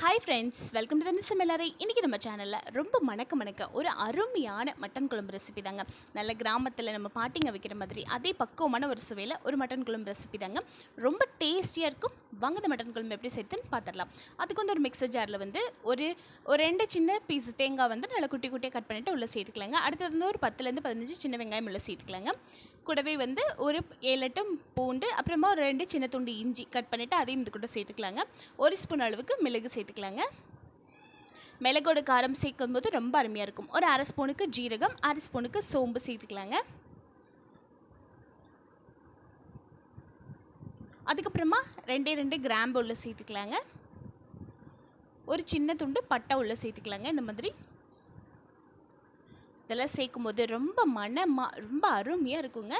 Hi friends welcome to தனி சமையலறை இன்றைக்கி நம்ம சேனலில் ரொம்ப மணக்க மணக்க ஒரு அருமையான மட்டன் குழம்பு ரெசிபி தாங்க. நல்ல கிராமத்தில் நம்ம பாட்டிங்க வைக்கிற மாதிரி அதே பக்குவமான ஒரு சுவையில் ஒரு மட்டன் குழம்பு ரெசிபி தாங்க. ரொம்ப டேஸ்டியாக இருக்கும். வாங்க இந்த மட்டன் குழம்பு எப்படி சேர்த்துன்னு பார்த்துடலாம் அதுக்கு வந்து ஒரு மிக்சர் ஜாரில் வந்து ஒரு ஒரு ரெண்டு சின்ன பீஸ் தேங்காய் வந்து நல்லா குட்டி குட்டியாக கட் பண்ணிவிட்டு உள்ளே சேர்த்துக்கலாங்க. அடுத்தது வந்து ஒரு பத்துலேருந்து பதினஞ்சு சின்ன வெங்காயம் உள்ளே சேர்த்துக்கலாங்க. கூடவே வந்து ஒரு ஏழு எட்டு பூண்டு அப்புறமா ஒரு ரெண்டு சின்ன துண்டு இஞ்சி கட் பண்ணிவிட்டு அதையும் இது கூட சேர்த்துக்கலாங்க. ஒரு ஸ்பூன் அளவுக்கு மிளகு சேர்த்துக்கலாங்க. மிளகோட காரம் சேர்க்கும் போது ரொம்ப அருமையாக இருக்கும். ஒரு அரை ஸ்பூனுக்கு ஜீரகம் அரை ஸ்பூனுக்கு சோம்பு சேர்த்துக்கலாங்க. அதுக்கப்புறமா ரெண்டே ரெண்டு கிராம்பு உள்ள சேர்த்துக்கலாங்க. ஒரு சின்ன துண்டு பட்டை உள்ள சேர்த்துக்கலாங்க. இந்த மாதிரி இதெல்லாம் சேர்க்கும் போது ரொம்ப மனமாக ரொம்ப அருமையாக இருக்குங்க.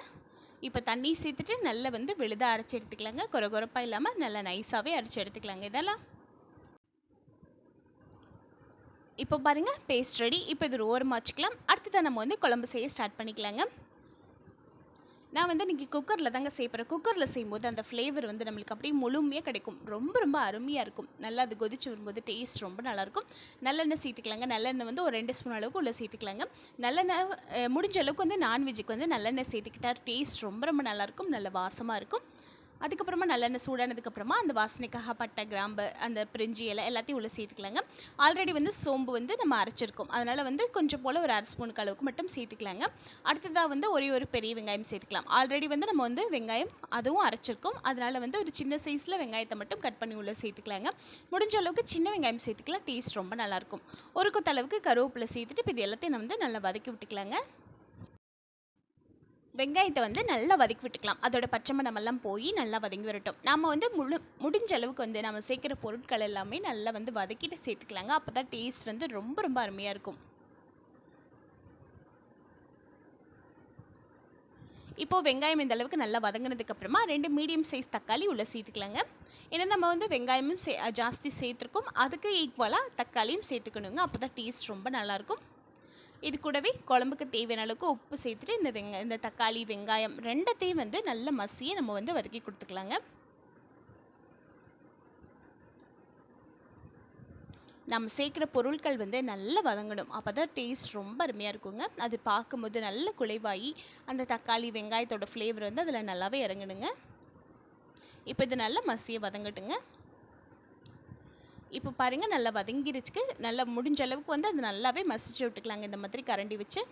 இப்போ தண்ணி சேர்த்துட்டு நல்லா வந்து விழுதாக அரைச்சி எடுத்துக்கலாங்க. கொர கொரப்பாக இல்லாமல் நல்லா நைஸாகவே அரைச்சி எடுத்துக்கலாங்க இதெல்லாம். இப்போ பாருங்கள் பேஸ்ட் ரெடி இப்போ இது ஓரமாக வச்சுக்கலாம். அடுத்ததான் நம்ம வந்து குழம்பு செய்ய ஸ்டார்ட் பண்ணிக்கலாங்க. நான் வந்து இன்றைக்கி குக்கரில் தாங்க செய்யப்படுறேன் குக்கரில் செய்யும்போது அந்த ஃப்ளேவர் வந்து நம்மளுக்கு அப்படியே முழுமையாக கிடைக்கும். ரொம்ப ரொம்ப அருமையாக இருக்கும். நல்லா அது கொதிச்சு வரும்போது டேஸ்ட் ரொம்ப நல்லாயிருக்கும். நல்லெண்ணெய் சேர்த்துக்கலாங்க. நல்லெண்ணெய் வந்து ஒரு ரெண்டு ஸ்பூன் அளவுக்கு உள்ளே சேர்த்துக்கலாங்க. நல்லெண்ணெய் முடிஞ்ச அளவுக்கு வந்து நான்வெஜ்ஜுக்கு வந்து நல்லெண்ணெய் சேர்த்துக்கிட்டா டேஸ்ட் ரொம்ப ரொம்ப நல்லாயிருக்கும். நல்ல வாசமாக இருக்கும். அதுக்கப்புறமா நல்லெண்ணெய் சூடானதுக்கப்புறமா அந்த வாசனைக்காக பட்டை கிராம்பு அந்த பிரிஞ்சி இலை எல்லாத்தையும் உள்ளே சேர்த்துக்கலாங்க. ஆல்ரெடி வந்து சோம்பு வந்து நம்ம அரைச்சிருக்கோம். அதனால் வந்து கொஞ்சம் போல் ஒரு அரை ஸ்பூனுக்கு அளவுக்கு மட்டும் சேர்த்துக்கலாங்க. அடுத்ததாக வந்து ஒரே ஒரு பெரிய வெங்காயம் சேர்த்துக்கலாம். ஆல்ரெடி வந்து நம்ம வந்து வெங்காயம் அதுவும் அரைச்சிருக்கோம். அதனால் வந்து ஒரு சின்ன சைஸில் வெங்காயத்தை மட்டும் கட் பண்ணி உள்ளே சேர்த்துக்கலாங்க. முடிஞ்ச அளவுக்கு சின்ன வெங்காயம் சேர்த்துக்கலாம் டேஸ்ட் ரொம்ப நல்லாயிருக்கும் ஒரு கொத்த அளவுக்கு கருவேப்பிலை சேர்த்துட்டு இப்போ இது எல்லாத்தையும் நம்ம வந்து நல்லா வதக்கி விட்டுக்கலாங்க. வெங்காயத்தை வந்து நல்லா வதக்கி விட்டுக்கலாம். அதோட பச்சை மணமெல்லாம் போய் நல்லா வதங்கி வரட்டும். நம்ம வந்து முழு முடிஞ்ச அளவுக்கு வந்து நம்ம சேர்க்குற பொருட்கள் எல்லாமே நல்லா வந்து வதக்கிட்டு சேர்த்துக்கலாங்க. அப்போ தான் டேஸ்ட் வந்து ரொம்ப ரொம்ப அருமையாக இருக்கும். இப்போது வெங்காயம் இந்த அளவுக்கு நல்லா வதங்கினதுக்கு அப்புறமா ரெண்டு மீடியம் சைஸ் தக்காளி உள்ளே சேர்த்துக்கலாங்க. ஏன்னா நம்ம வந்து வெங்காயமும் சே ஜாஸ்தி சேர்த்துருக்கோம். அதுக்கு ஈக்குவலாக தக்காளியும் சேர்த்துக்கணுங்க. அப்போ தான் டேஸ்ட் ரொம்ப நல்லாயிருக்கும் இது கூடவே குழம்புக்கு தேவையான அளவுக்கு உப்பு சேர்த்துட்டு இந்த வெங்க இந்த தக்காளி வெங்காயம் ரெண்டத்தையும் வந்து நல்ல மசியை நம்ம வந்து வதக்கி கொடுத்துக்கலாங்க. நம்ம சேர்க்குற பொருட்கள் வந்து நல்லா வதங்கணும். அப்போ தான் டேஸ்ட் ரொம்ப அருமையாக இருக்குங்க. அது பார்க்கும்போது நல்ல குலைவாகி அந்த தக்காளி வெங்காயத்தோட ஃப்ளேவர் வந்து அதில் நல்லாவே இறங்கணுங்க. இப்போ இது நல்லா மசியை வதங்கட்டுங்க. இப்போ பாருங்கள் நல்லா வதங்கிருச்சுக்கு. நல்லா முடிஞ்ச அளவுக்கு வந்து அது நல்லாவே மசிச்சு விட்டுக்கலாங்க. இந்த மாதிரி கரண்டி வச்சு.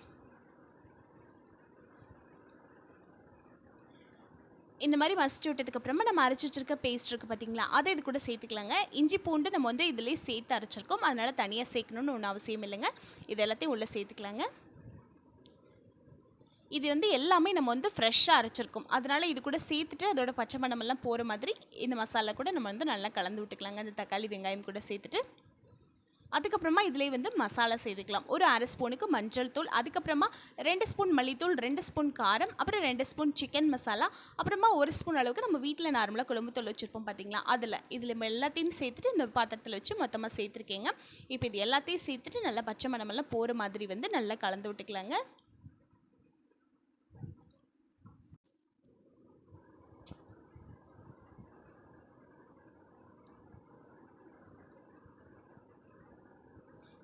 இந்த மாதிரி மசிச்சு விட்டதுக்கப்புறமா நம்ம அரைச்சி வச்சிருக்க பேஸ்ட் இருக்குது பார்த்தீங்களா அதை இது கூட சேர்த்துக்கலாங்க. இஞ்சி பூண்டு நம்ம வந்து இதிலே சேர்த்து அரைச்சிருக்கோம். அதனால் தனியாக சேர்க்கணுன்னு ஒன்றும் அவசியம் இல்லைங்க. இது எல்லாத்தையும் உள்ளே சேர்த்துக்கலாங்க. இது வந்து எல்லாமே நம்ம வந்து ஃப்ரெஷ்ஷாக அரைச்சிருக்கோம். அதனால் இது கூட சேர்த்துட்டு அதோட பச்சை மணமெல்லாம் போகிற மாதிரி இந்த மசாலா கூட நம்ம வந்து நல்லா கலந்து விட்டுக்கலாங்க. அந்த தக்காளி வெங்காயம் கூட சேர்த்துட்டு. அதுக்கப்புறமா இதிலே வந்து மசாலா சேர்த்துக்கலாம். ஒரு அரை ஸ்பூனுக்கு மஞ்சள் தூள் அதுக்கப்புறமா ரெண்டு ஸ்பூன் மல்லித்தூள் ரெண்டு ஸ்பூன் காரம் அப்புறம் ரெண்டு ஸ்பூன் சிக்கன் மசாலா அப்புறமா ஒரு ஸ்பூன் அளவுக்கு நம்ம வீட்டில் நார்மலாக குழம்பு தூள் வச்சுருப்போம் பார்த்தீங்களா அதில் இதில் எல்லாத்தையும் சேர்த்துட்டு இந்த பாத்திரத்தில் வச்சு மொத்தமாக சேர்த்துருக்கேங்க. இப்போ இது எல்லாத்தையும் சேர்த்துட்டு நல்லா பச்சை மணமெல்லாம் போகிற மாதிரி வந்து நல்லா கலந்து விட்டுக்கலாங்க.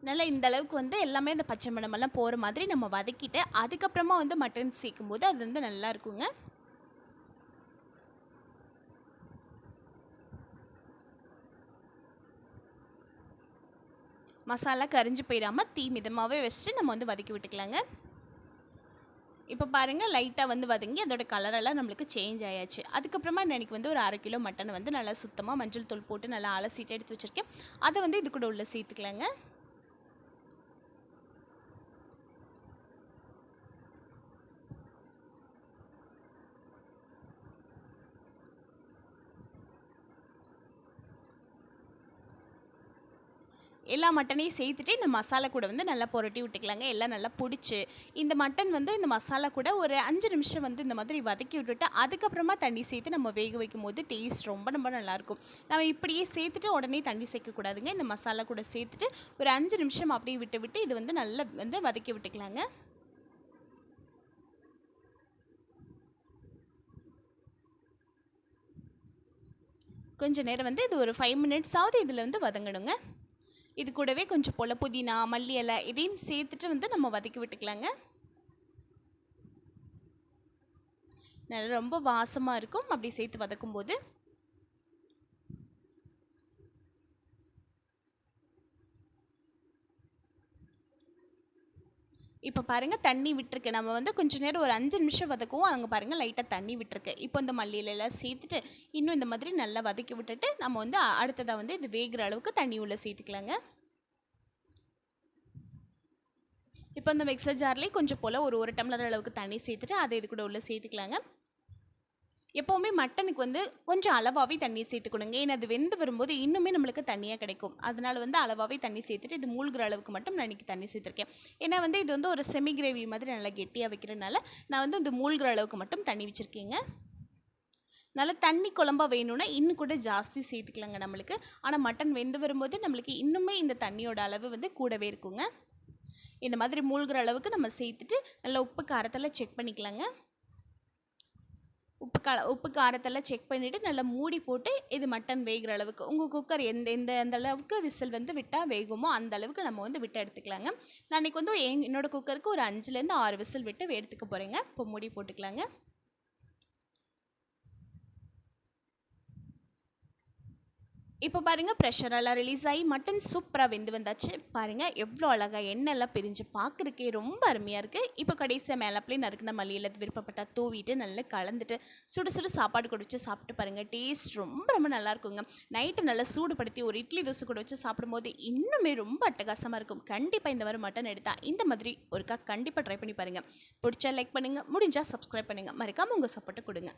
நல்லா இந்த அளவுக்கு வந்து எல்லாமே இந்த பச்சை மணமெல்லாம் போகிற மாதிரி நம்ம வதக்கிட்டு அதுக்கப்புறமா வந்து மட்டன் சேர்க்கும் போது அது வந்து நல்லா இருக்குங்க. மசாலா கரிஞ்சு போயிடாமல் தீ மிதமாகவே வச்சுட்டு நம்ம வந்து வதக்கி விட்டுக்கலாங்க. இப்போ பாருங்கள் லைட்டாக வந்து வதங்கி அதோட கலரெல்லாம் நம்மளுக்கு சேஞ்ச் ஆயாச்சு. அதுக்கப்புறமா எனக்கு வந்து ஒரு அரை கிலோ மட்டனை வந்து நல்லா சுத்தமாக மஞ்சள் தூள் போட்டு நல்லா அலசிட்டு எடுத்து வச்சுருக்கேன். அதை வந்து இது கூட உள்ளே சேர்த்துக்கலாங்க. எல்லா மட்டனையும் சேர்த்துட்டு இந்த மசாலா கூட வந்து நல்லா புரட்டி விட்டுக்கலாங்க. எல்லாம் நல்லா பிடிச்சி இந்த மட்டன் வந்து இந்த மசாலா கூட ஒரு அஞ்சு நிமிஷம் வந்து இந்த மாதிரி வதக்கி விட்டுட்டு அதுக்கப்புறமா தண்ணி சேர்த்து நம்ம வேக வைக்கும் போது டேஸ்ட் ரொம்ப ரொம்ப நல்லாயிருக்கும். நம்ம இப்படியே சேர்த்துட்டு உடனே தண்ணி சேர்க்கக்கூடாதுங்க இந்த மசாலா கூட சேர்த்துட்டு ஒரு அஞ்சு நிமிஷம் அப்படியே விட்டு விட்டு இது வந்து நல்லா வந்து வதக்கி விட்டுக்கலாங்க. கொஞ்சம் நேரம் வந்து இது ஒரு ஃபைவ் மினிட்ஸாவது இதில் வந்து வதங்கணுங்க. இது கூடவே கொஞ்சம் போல் புதினா மல்லி இலை இதையும் சேர்த்துட்டு வந்து நம்ம வதக்கி விட்டுக்கலாங்க. நல்லா ரொம்ப வாசமாக இருக்கும். அப்படி சேர்த்து வதக்கும்போது இப்போ பாருங்கள் தண்ணி விட்டுருக்கு. நம்ம வந்து கொஞ்ச நேரம் ஒரு அஞ்சு நிமிஷம் வதக்குவோம். அங்கே பாருங்கள் லைட்டாக தண்ணி விட்டுருக்கு. இப்போ இந்த மல்லியிலலாம் சேர்த்துட்டு இன்னும் இந்த மாதிரி நல்லா வதக்கி விட்டுட்டு நம்ம வந்து அடுத்ததாக வந்து இது வேகிற அளவுக்கு தண்ணி உள்ளே சேர்த்துக்கலாங்க. இப்போ இந்த மிக்சர் ஜார்லேயே கொஞ்சம் போல் ஒரு ஒரு டம்ளர் அளவுக்கு தண்ணி சேர்த்துட்டு அதை இது கூட உள்ளே சேர்த்துக்கலாங்க. எப்போவுமே மட்டனுக்கு வந்து கொஞ்சம் அளவாகவே தண்ணி சேர்த்துக்கணுங்க ஏன்னா அது வெந்து வரும்போது இன்னுமே நம்மளுக்கு தண்ணியாக கிடைக்கும். அதனால வந்து அளவாகவே தண்ணி சேர்த்துட்டு இது மூழ்கிற அளவுக்கு மட்டும் நான் இன்றைக்கி தண்ணி சேர்த்துருக்கேன். ஏன்னா வந்து இது வந்து ஒரு செமி கிரேவி மாதிரி நல்லா கெட்டியாக வைக்கிறனால நான் வந்து இந்த மூழ்கிற அளவுக்கு மட்டும் தண்ணி வச்சுருக்கேங்க. நல்லா தண்ணி குழம்பாக வேணும்னா இன்னும் கூட ஜாஸ்தி சேர்த்துக்கலாங்க நம்மளுக்கு. ஆனால் மட்டன் வெந்து வரும்போது நம்மளுக்கு இன்னுமே இந்த தண்ணியோட அளவு வந்து கூடவே இருக்குங்க. இந்த மாதிரி மூழ்கிற அளவுக்கு நம்ம சேர்த்துட்டு நல்லா உப்பு காரத்தெல்லாம் செக் பண்ணிக்கலாங்க. உப்பு கா உப்பு காரத்தெல்லாம் செக் பண்ணிவிட்டு நல்லா மூடி போட்டு இது மட்டன் வேகிற அளவுக்கு உங்கள் குக்கர் எந்த எந்த எந்த அளவுக்கு விசில் வந்து விட்டால் வேகுமோ அந்த அளவுக்கு நம்ம வந்து விட்டு எடுத்துக்கலாங்க. நான் இன்றைக்கி வந்து எங் என்னோடய குக்கருக்கு ஒரு அஞ்சுலேருந்து ஆறு விசில் விட்டு எடுத்துக்க போகிறேங்க இப்போ மூடி போட்டுக்கலாங்க. இப்போ பாருங்கள் ப்ரெஷரெல்லாம் ரிலீஸ் ஆகி மட்டன் சூப்பராக வெந்து வந்தாச்சு. பாருங்கள் எவ்வளோ அழகாக எண்ணெய்லாம் பிரிஞ்சு பார்க்குறக்கே ரொம்ப அருமையாக இருக்குது இப்போ கடைசியாக மேலப்பிலே நறுக்கின மல்லியில் விருப்பப்பட்டால் தூவிட்டு நல்லா கலந்துட்டு சுட சுட சாப்பாடு கூட வச்சு சாப்பிட்டு பாருங்கள் டேஸ்ட் ரொம்ப ரொம்ப நல்லா இருக்குங்க. நைட்டு நல்லா சூடுபடுத்தி ஒரு இட்லி தோசை கூட வச்சு சாப்பிடும்போது இன்னுமே ரொம்ப அட்டகாசமாக இருக்கும். கண்டிப்பாக இந்த மாதிரி மட்டன் எடுத்தால் இந்த மாதிரி ஒருக்கா கண்டிப்பாக ட்ரை பண்ணி பாருங்கள் பிடிச்சா லைக் பண்ணுங்கள் முடிஞ்சால் சப்ஸ்கிரைப் பண்ணுங்கள் மறக்காமல் உங்கள் சப்போர்ட்டை கொடுங்க.